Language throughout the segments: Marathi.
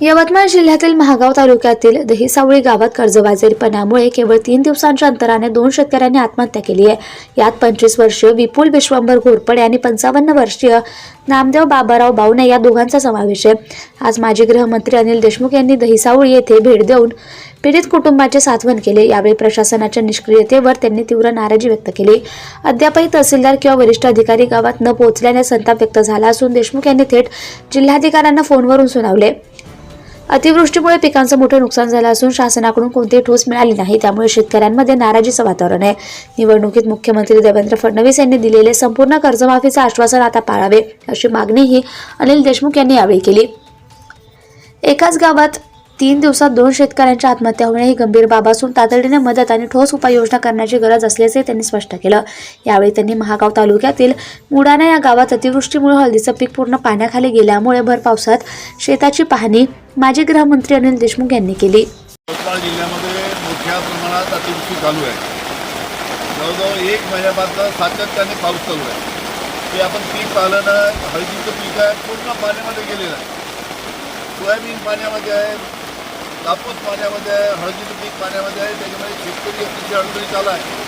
यवतमाळ जिल्ह्यातील महागाव तालुक्यातील दहिसावळी गावात कर्जबाजारीपणामुळे केवळ तीन दिवसांच्या अंतराने दोन शेतकऱ्यांनी आत्महत्या केली आहे. यात पंचवीस वर्षीय विपुल विश्वंभर घोरपडे आणि पंचावन्न वर्षीय नामदेव बाबाराव बावणे या दोघांचा समावेश आहे. आज माजी गृहमंत्री अनिल देशमुख यांनी दहिसावळी येथे भेट देऊन पीडित कुटुंबाचे साथवण केले. यावेळी प्रशासनाच्या निष्क्रियतेवर त्यांनी तीव्र नाराजी व्यक्त केली. अद्यापही तहसीलदार किंवा वरिष्ठ अधिकारी गावात न पोहोचल्याने संताप व्यक्त झाला असून देशमुख यांनी थेट जिल्हाधिकाऱ्यांना फोनवरून सुनावले. अतिवृष्टीमुळे पिकांचं मोठं नुकसान झालं असून शासनाकडून कोणतीही ठोस मिळाली नाही. त्यामुळे शेतकऱ्यांमध्ये नाराजीचं वातावरण आहे. निवडणुकीत मुख्यमंत्री देवेंद्र फडणवीस यांनी दिलेले संपूर्ण कर्जमाफीचं आश्वासन आता पाळावे अशी मागणीही अनिल देशमुख यांनी यावेळी केली. एकाच गावात तीन दिवसात दोन शेतकऱ्यांच्या आत्महत्या होणे ही गंभीर बाब असून तातडीने मदत आणि ठोस उपाययोजना करण्याची गरज असल्याचे त्यांनी स्पष्ट केलं. यावेळी त्यांनी महागाव तालुक्यातील मुडाणा या गावात अतिवृष्टीमुळे हळदीचं पीक पूर्ण पाण्याखाली गेल्यामुळे भर पावसात शेताची पाहणी माजी गृहमंत्री अनिल देशमुख यांनी केली. यवतमाळ जिल्ह्यामध्ये मोठ्या प्रमाणात अतिवृष्टी चालू आहे. जवळजवळ एक महिन्यापासून सातत्याने पाऊस चालू आहे. ते आपण पीक पाहिलं ना हळदीचं पीक आहे पूर्ण पाण्यामध्ये गेलेलं आहे. सोयाबीन पाण्यामध्ये आहे कापूस पाण्यामध्ये आहे हळदीचं पीक पाण्यामध्ये आहे त्याच्यामध्ये शेतकरी अतिशय अडचणी चालू आहे.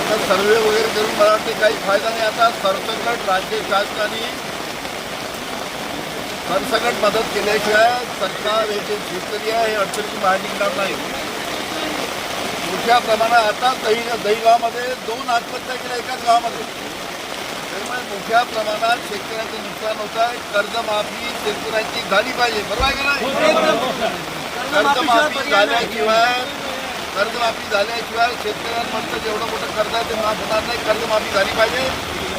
आता सर्वे वगैरे करून मला वाटते काही फायदा नाही. आता सरसकट राज्य शासनाने सरसकट मदत केल्याशिवाय सरकार हे जे शेतकरी आहे हे अडचणीची बाहेर निघणार नाही. मोठ्या प्रमाणात आता दही दहीगावमध्ये दोन आत्महत्या केल्या एकाच गावामध्ये. त्यामुळे मोठ्या प्रमाणात शेतकऱ्यांचं नुकसान होत आहे. कर्जमाफी शेतकऱ्यांची झाली पाहिजे. बरोबर आहे का नाही? कर्जमाफी झाल्याशिवाय कर्जमाफी झाल्याशिवाय शेतकऱ्यांमधलं जेवढं मोठं कर्ज आहे ते माफ होणार नाही. कर्जमाफी झाली पाहिजे.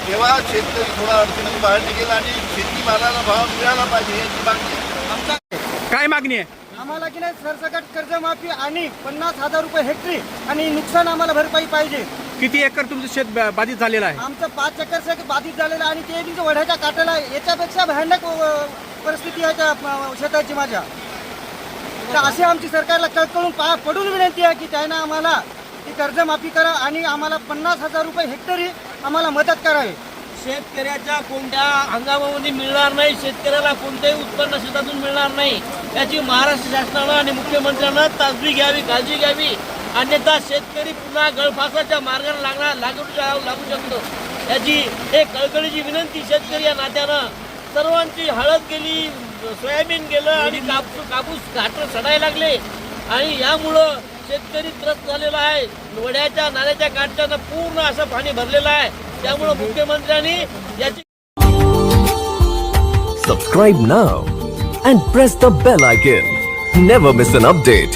तेव्हा शेतकरी थोडा अडचणीतून बाहेर निघेल आणि शेतीमालाला भाव मिळाला पाहिजे याची मागणी आहे. काय मागणी आहे आम्हाला की नाही सरसकट कर्जमाफी आणि पन्नास हजार रुपये हेक्टरी आणि नुकसान आम्हाला भरपाई पाहिजे किती एकर तुमचं शेत ब- बाधित झालेलं आहे आमचं पाच एकर शेत बाधित झालेलं आहे आणि ते तिथं वढ्याच्या काटाला आहे. याच्यापेक्षा भयानक अ, परिस्थिती आहे त्या अ, शेताची माझ्या तर अशी आमची सरकारला कळकळून पा पडून विनंती आहे की त्यानं आम्हाला ती कर्जमाफी करा आणि आम्हाला पन्नास हजार रुपये हेक्टरी आम्हाला मदत करावी. शेतकऱ्याच्या कोणत्या हंगामामध्ये मिळणार नाही शेतकऱ्याला कोणतेही उत्पन्न शेतातून मिळणार नाही. याची महाराष्ट्र शासनानं आणि मुख्यमंत्र्यांना तासबी घ्यावी काळजी घ्यावी. अन्यथा शेतकरी पुन्हा गळफासाच्या मार्गाने लागणार लागू लागू शकतो. याची एक कळकळीची विनंती शेतकरी या नात्यानं. सर्वांची हळद गेली सोयाबीन गेलं आणि कापूस कापूस घाट सडायला लागले. आणि यामुळं शेतकरी त्रस्त झालेला आहे. वड्याच्या नाल्याच्या काठच्यानं पूर्ण असं पाणी भरलेलं आहे. त्यामुळे मुख्यमंत्र्यांनी याची सबस्क्राईब ना and press the bell icon never miss an update